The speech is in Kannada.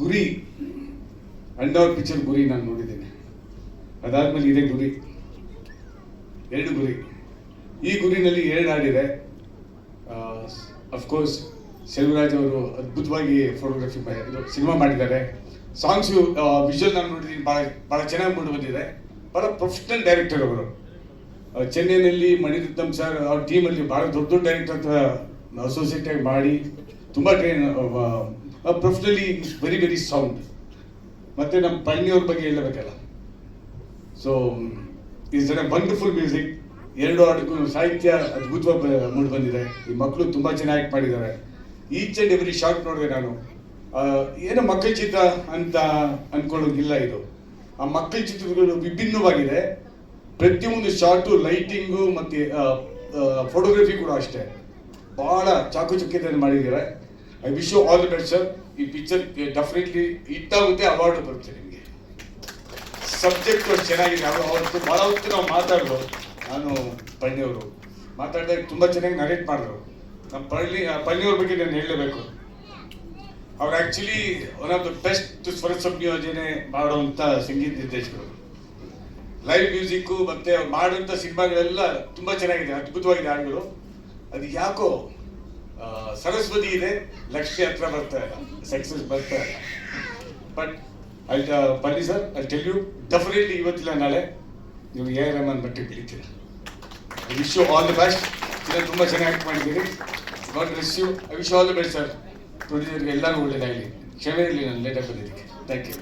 ಗುರಿ ಅಂಡವರ್ ಪಿಕ್ಚರ್ ಗುರಿ ನಾನು ನೋಡಿದ್ದೇನೆ. ಅದಾದ್ಮೇಲೆ ಇದೇ ಗುರಿ. ಎರಡು ಗುರಿ. ಈ ಗುರಿನಲ್ಲಿ ಎರಡು ಹಾಡಿದೆ ಅಫ್ಕೋರ್ಸ್ ಸೆಲ್ವರಾಜ್ ಅವರು ಅದ್ಭುತವಾಗಿ ಫೋಟೋಗ್ರಫಿ ಸಿನಿಮಾ ಮಾಡಿದ್ದಾರೆ. ಸಾಂಗ್ಸ್ ವಿಜುವಲ್ ನಾನು ನೋಡಿದ್ದೀನಿ ಭಾಳ ಭಾಳ ಚೆನ್ನಾಗಿ ಮೂಡಿ ಬಂದಿದೆ. ಭಾಳ ಪ್ರೊಫೆಷನಲ್ ಡೈರೆಕ್ಟರ್ ಅವರು. ಚೆನ್ನೈನಲ್ಲಿ ಮಣಿರತ್ನಂ ಸರ್ ಅವ್ರ ಟೀಮಲ್ಲಿ ಭಾಳ ದೊಡ್ಡ ದೊಡ್ಡ ಡೈರೆಕ್ಟರ್ ಅಸೋಸಿಯೇಟ್ ಆಗಿ ಮಾಡಿ, ತುಂಬ train professionally very very sound ಮತ್ತು ನಮ್ಮ ಪಳ್ಳಿಯವ್ರ ಬಗ್ಗೆ ಹೇಳಬೇಕಲ್ಲ. So is a wonderful music ಎರಡು ಹಾಡಿಗೂ ಸಾಹಿತ್ಯ ಅದ್ಭುತವಾಗಿ ಮೂಡಿ ಬಂದಿದೆ. ಈ ಮಕ್ಕಳು ತುಂಬ ಚೆನ್ನಾಗಿ ಮಾಡಿದ್ದಾರೆ ಈಚ್ ಅಂಡ್ ಎವ್ರಿ ಶಾರ್ಟ್ ನೋಡಿದೆ ನಾನು. ಏನೋ ಮಕ್ಕಳ ಚಿತ್ರ ಅಂತ ಅನ್ಕೊಳ್ಳೋದಿಲ್ಲ ಇದು. ಆ ಮಕ್ಕಳ ಚಿತ್ರಗಳು ವಿಭಿನ್ನವಾಗಿದೆ. ಪ್ರತಿಯೊಂದು ಶಾರ್ಟು ಲೈಟಿಂಗು ಮತ್ತು ಫೋಟೋಗ್ರಫಿ ಕೂಡ ಅಷ್ಟೇ. ಬಹಳ ಚಾಕುಚಕ್ಯತೆಯನ್ನು ಮಾಡಿದ್ದಾರೆ. I wish you all the best sir ಈ ಪಿಕ್ಚರ್ ಡೆಫಿನೆಟ್ಲಿ ಹಿಟ್ಟಾಗುತ್ತೆ ಅವಾರ್ಡ್ ಬರುತ್ತೆ ನಿಮಗೆ. ಸಬ್ಜೆಕ್ಟ್ ಚೆನ್ನಾಗಿದೆ ಅವರು ಅವತ್ತು ಭಾಳ ಹೊತ್ತು ನಾವು ಮಾತಾಡಿದ್ರು ನಾನು ಪಳ್ಳಿಯವರು. ಮಾತಾಡಿದಾಗ ತುಂಬ ಚೆನ್ನಾಗಿ ನರೇಟ್ ಮಾಡಿದ್ರು ನಮ್ಮ ಪಳ್ಳಿ ಪಳ್ಳಿಯವ್ರ ಬಗ್ಗೆ ನಾನು ಹೇಳಲೇಬೇಕು. ಅವ್ರು actually one of the best ಸ್ವರ ಸಂಯೋಜನೆ ಮಾಡುವಂಥ ಸಂಗೀತ ನಿರ್ದೇಶಕರು. ಲೈವ್ ಮ್ಯೂಸಿಕ್ಕು ಮತ್ತು ಮಾಡುವಂಥ ಸಿನಿಮಾಗಳೆಲ್ಲ ತುಂಬ ಚೆನ್ನಾಗಿದೆ, ಅದ್ಭುತವಾಗಿದೆ ಹಾಡುಗಳು. ಅದು ಯಾಕೋ ಸರಸ್ವತಿ ಇದೆ, ಲಕ್ಷ್ಮಿ ಹತ್ರ ಬರ್ತಾ ಇಲ್ಲ ಸಕ್ಸಸ್ ಬರ್ತಾ ಇಲ್ಲ ಬಟ್ ಐ ಬನ್ನಿ sir I tell you definitely ಇವತ್ತಿಲ್ಲ ನಾಳೆ ನೀವು ಎ ಆರ್ ರಹಮಾನ್ ಬಟ್ಟೆ ಬೆಳಿತೀರ. Wish you all the best ಇಲ್ಲ ತುಂಬ ಚೆನ್ನಾಗಿ ಆ್ಯಕ್ಟ್ ಮಾಡಿದ್ದೀರಿ. God bless you I wish all the best sir ಪ್ರೊಡ್ಯೂಸರ್ಗೆ ಎಲ್ಲರೂ ಒಳ್ಳೆಯದಾಗಲಿ ಕ್ಷಮೆ ಇರಲಿ ನಾನು ಲೇಟಾಗಿ ಬಂದಿದ್ದಕ್ಕೆ. Thank you